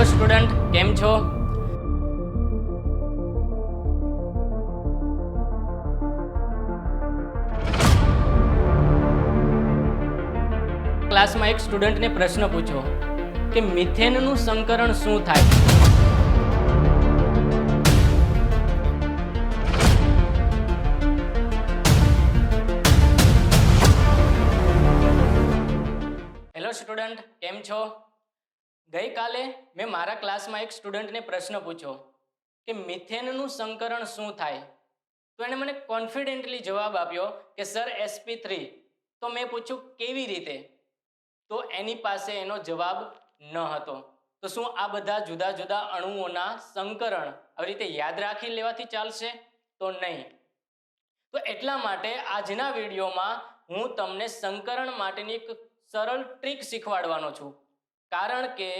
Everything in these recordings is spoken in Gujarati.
હેલો સ્ટુડન્ટ, કેમ છો? ક્લાસમાં એક સ્ટુડન્ટને પ્રશ્ન પૂછો કે મિથેનનું સંકરણ શું થાય? હેલો સ્ટુડન્ટ, કેમ છો? ગઈકાલે મેં મારા ક્લાસમાં એક સ્ટુડન્ટને પ્રશ્ન પૂછ્યો કે મિથેનનું સંકરણ શું થાય? તો એણે મને કોન્ફિડેન્ટલી જવાબ આપ્યો કે, સર એસપી થ્રી તો મેં પૂછ્યું, કેવી રીતે? તો એની પાસે એનો જવાબ ન હતો. તો શું આ બધા જુદા જુદા અણુઓના સંકરણ આવી રીતે યાદ રાખી લેવાથી ચાલશે? તો નહીં. તો એટલા માટે આજના વિડીયોમાં હું તમને સંકરણ માટેની એક સરળ ટ્રીક શીખવાડવાનો છું. કારણ કે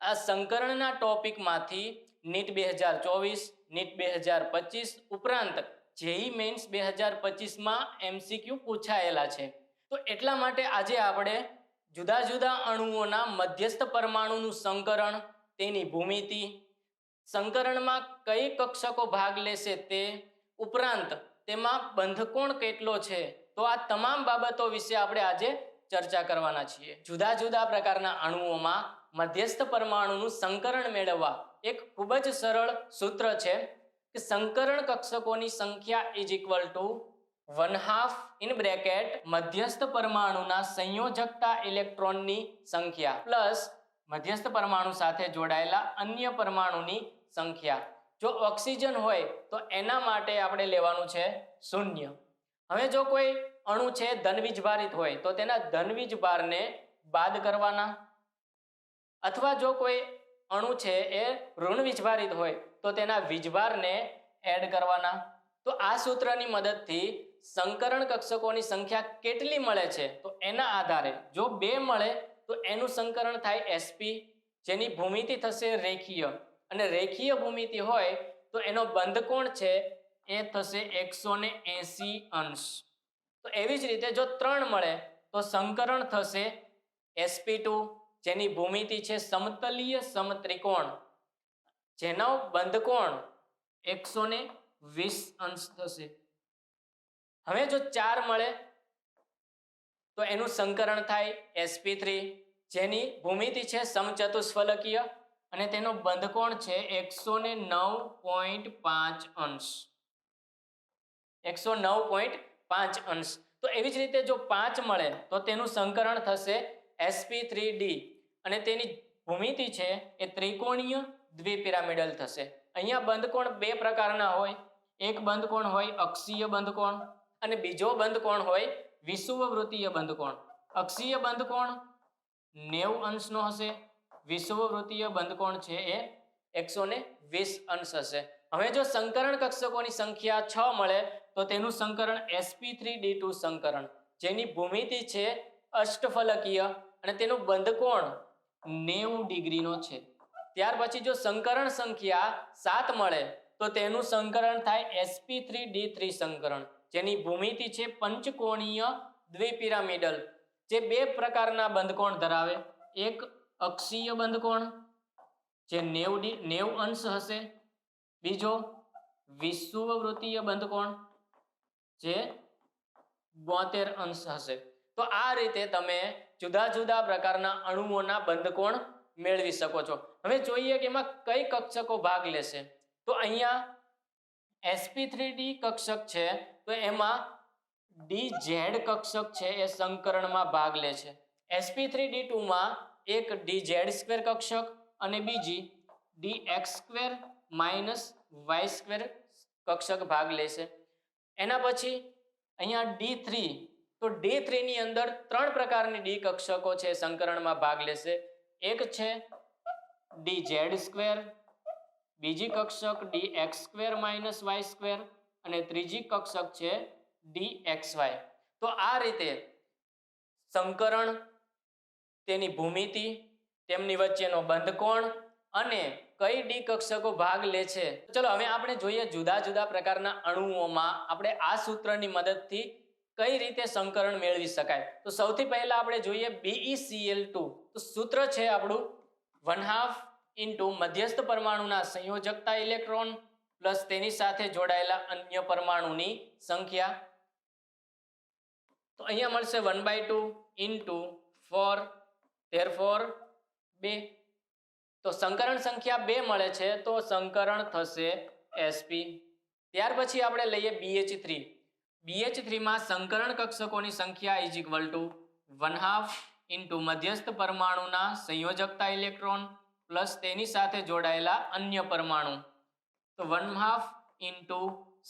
આ સંકરણના ટોપિકમાંથી નીટ બે હજાર ચોવીસ, નીટ બે હજાર પચીસ ઉપરાંત જેઈ મેન્સ બે હજાર પચીસમાં એમસીક્યુ પૂછાયેલા છે. તો એટલા માટે આજે આપણે જુદા જુદા અણુઓના મધ્યસ્થ પરમાણુનું સંકરણ, તેની ભૂમિતિ, સંકરણમાં કઈ કક્ષકો ભાગ લેશે તે, ઉપરાંત તેમાં બંધકોણ કેટલો છે, તો આ તમામ બાબતો વિશે આપણે આજે ચર્ચા કરવાના છીએ. જુદા જુદા પ્રકારના અણુઓમાં મધ્યસ્થ પરમાણુનું સંકરણ મેળવવા એક ખૂબ જ સરળ સૂત્ર છે કે સંકરણ કક્ષકોની સંખ્યા is equal to one half in bracket મધ્યસ્થ પરમાણુના સંયોજકતા ઇલેક્ટ્રોનની સંખ્યા પ્લસ મધ્યસ્થ પરમાણુ સાથે જોડાયેલા અન્ય પરમાણુની સંખ્યા. જો ઓક્સિજન હોય તો એના માટે આપણે લેવાનું છે શૂન્ય. હવે જો કોઈ અણુ છે, ધનવીજ ભારિત હોય, તો તેના ધનવીજ ભારને બાદ કરવાના. અથવા જો કોઈ અણુ છે, એ ઋણ વીજભારિત હોય, તો તેના વીજભારને એડ કરવાના. તો આ સૂત્રની મદદથી સંકરણ કક્ષકોની સંખ્યા કેટલી મળે છે? તો એના આધારે જો બે મળે, તો એનું સંકરણ થાય એસપી જેની ભૂમિતિ થશે રેખીય. અને રેખીય ભૂમિતિ હોય, તો એનો બંધકોણ છે, એ થશે એકસો અંશ. તો એવી જ રીતે જો ત્રણ મળે, તો સંકરણ થશે એસપી જેની ભૂમિતિ છે સમતલીય સમત્રિકોણ. જેનો બંધકોણ એકસો ને વીસ અંશ થશે. હવે જો ચાર મળે, તો એનું સંકરણ થાય એસપી થ્રી જેની ભૂમિતિ છે સમચતુષ્ફલકીય, અને તેનો બંધકોણ છે એકસો ને નવ પોઈન્ટ પાંચ અંશ. એકસો નવ પોઈન્ટ પાંચ અંશ. તો એવી જ રીતે જો પાંચ મળે, તો તેનું સંકરણ થશે એસપી થ્રી ડી અને તેની ભૂમિતિ છે એ ત્રિકોણીય દ્વિપિરામિડલ થશે. અહીંયા બંધકોણ બે પ્રકારના હોય. એક બંધકોણ હોય અક્ષીય બંધકોણ અને બીજો બંધકોણ હોય વિષુવવૃત્તીય બંધકોણ. અક્ષીય બંધકોણ નેવું અંશનો હશે. વિષુવવૃત્તીય બંધકોણ છે એ એકસો વીસ અંશ હશે. હવે જો સંકરણ કક્ષકોની સંખ્યા છ મળે તો તેનું સંકરણ એસપી થ્રી ડી ટુ સંકરણ. જેની ભૂમિતિ છે અષ્ટફલકીય અને તેનું બંધકોણ નેવું ડિગ્રીનો છે. ત્યાર પછી જો સંકરણ સંખ્યા સાત મળે, તો તેનું સંકરણ થાય એસપી થ્રી ડી થ્રી સંકરણ. જેની ભૂમિતિ છે પંચકોણીય દ્વિપિરામિડલ. જે બે પ્રકારના બંધકોણ ધરાવે, એક અક્ષીય બંધકોણ, જે નેવ ડી, નેવ અંશ હશે. બીજો વિષુવવૃત્તીય બંધકોણ જે બોતેર અંશ હશે. તો આ રીતે તમે જુદા જુદા પ્રકારના અણુઓના બંધકોણ મેળવી શકો છો. હવે જોઈએ કે એમાં કઈ કક્ષકો ભાગ લેશે. તો અહીંયા એસપી થ્રી કક્ષક છે, તો એમાં ડી ઝેડ કક્ષક છે એ સંકરણમાં ભાગ લે છે. એસપી થ્રી ડી ટુમાં એક ડી ઝેડ સ્ક્વેર કક્ષક અને બીજી d x square minus y square કક્ષક ભાગ લેશે. એના પછી અહીંયા ડી થ્રી તો ડી થ્રીની અંદર ત્રણ પ્રકારની ડી કક્ષકો છે, સંકરણમાં ભાગ લેશે. એક છે ડી ઝેડ સ્ક્વેર બીજી કક્ષક d x square minus y square અને ત્રીજી કક્ષક છે ડી એક્સ વાય તો આ રીતે સંકરણ, તેની ભૂમિતિ, તેમની વચ્ચેનો બંધકોણ, અને કઈ ડી કક્ષકો ભાગ લે છે? ચલો, હવે આપણે જોઈએ જુદા જુદા પ્રકારના અણુઓમાં આપણે આ સૂત્રની મદદથી કઈ રીતે સંકરણ મેળવી શકાય? તો સૌથી પહેલા આપણે જોઈએ BeCl2 તો સૂત્ર છે આપણું વન હાફ ઇન્ટુ મધ્યસ્થ પરમાણુના સંયોજકતા ઇલેક્ટ્રોન પ્લસ તેની સાથે જોડાયેલા અન્ય પરમાણુની સંખ્યા. તો અહીંયા મળશે one by two into four there four બે. તો સંકરણ સંખ્યા બે મળે છે, તો સંકરણ થશે એસપી ત્યાર પછી આપણે લઈએ બીએચ થ્રી બીએચ થ્રીમાં સંકરણ કક્ષકોની સંખ્યા is equal to one half into મધ્યસ્થ પરમાણુના સંયોજકતા ઇલેક્ટ્રોન પ્લસ તેની સાથે જોડાયેલા અન્ય પરમાણુ. તો one half into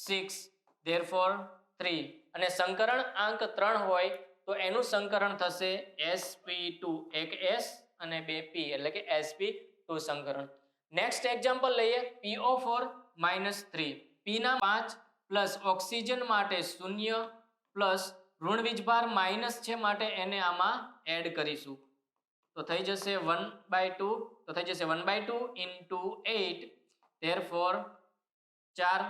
six there four three અને સંકરણ આંક ત્રણ હોય, તો એનું સંકરણ થશે એસપી ટુ એક એસ અને બે પી એટલે કે એસપી ટુ સંકરણ નેક્સ્ટ એક્ઝામ્પલ લઈએ. પીઓ ફોર માઇનસ થ્રી પીના પાંચ પ્લસ ઓક્સિજન માટે શૂન્ય પ્લસ ઋણ વીજભાર માઇનસ છે માટે એને આમાં એડ કરીશું. તો થઈ જશે વન બાય ટુ તો થઈ જશે one by two into eight therefore ચાર.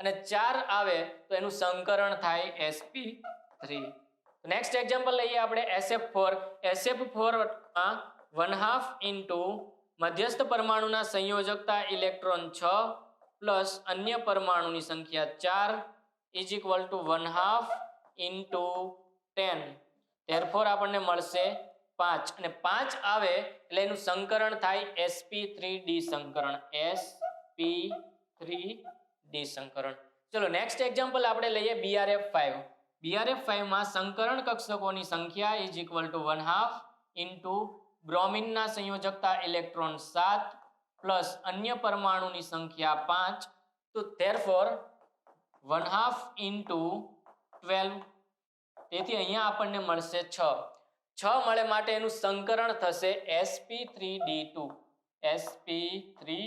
અને ચાર આવે તો એનું સંકરણ થાય એસપી થ્રી નેક્સ્ટ એક્ઝામ્પલ લઈએ આપણે S F four S F ફોરમાં one half into મધ્યસ્થ પરમાણુના સંયોજકતા ઇલેક્ટ્રોન છ પ્લસ અન્ય પરમાણુની સંખ્યા ચાર is equal to one half into ten therefore આપણને મળશે પાંચ. અને પાંચ આવે એટલે એનું સંકરણ થાય એસપી થ્રી ડી સંકરણ. એસ પી થ્રી ડી સંકરણ. ચલો નેક્સ્ટ એક્ઝામ્પલ આપણે લઈએ બીઆરએફ ફાઈવ બીઆરએફ ફાઈવમાં સંકરણ કક્ષકોની સંખ્યા is equal to one half into બ્રોમિનના સંયોજકતા ઇલેક્ટ્રોન સાત પ્લસ અન્ય પરમાણુની સંખ્યા પાંચ. તો therefore one half into twelve તેથી અહીંયા આપણને મળશે છ. છ મળે માટે એનું સંકરણ થશે SP three D two SP three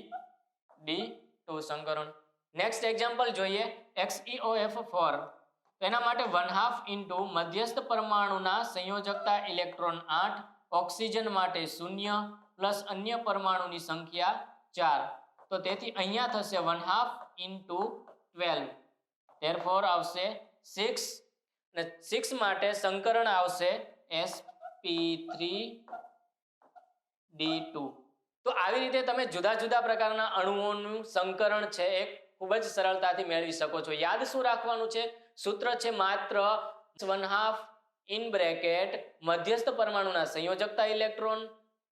D two સંકરણ. Next example જોઈએ. એક્સઈઓએફ ફોર એના માટે વન હાફ ઇન્ટુ મધ્યસ્થ પરમાણુના સંયોજકતા ઇલેક્ટ્રોન આઠ. ઓક્સિજન માટે શૂન્ય પ્લસ અન્ય પરમાણુની સંખ્યા ચાર. તો તેથી અહીંયા થશે one half into twelve therefore આવશે સિક્સ ને સિક્સ માટે સંકરણ આવશે S P three D two તો આવી રીતે તમે જુદા જુદા પ્રકારના અણુઓનું સંકરણ છે એ ખૂબ જ સરળતાથી મેળવી શકો છો. યાદ શું રાખવાનું છે? સૂત્ર છે માત્ર વન હાફ ઇન બ્રેકેટ મધ્યસ્થ પરમાણુના સંયોજકતા ઇલેક્ટ્રોન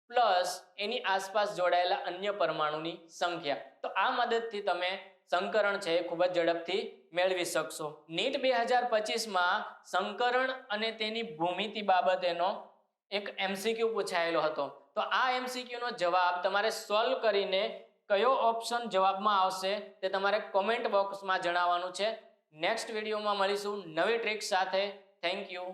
પ્લસ એની આસપાસ જોડાયેલા અન્ય પરમાણુની સંખ્યા. તો આ મદદથી તમે સંકરણ છે એ ખૂબ જ ઝડપથી મેળવી શકશો. નીટ બે હજાર પચીસમાં સંકરણ અને તેની ભૂમિતિ બાબતેનો એક એમસીક્યુ પૂછાયેલો હતો. તો આ એમસીક્યુનો જવાબ તમારે સોલ્વ કરીને કયો ઓપ્શન જવાબમાં આવશે તે તમારે કોમેન્ટ બોક્સમાં જણાવવાનું છે. નેક્સ્ટ વિડીયોમાં મળીશું નવી ટ્રીક સાથે. Thank you.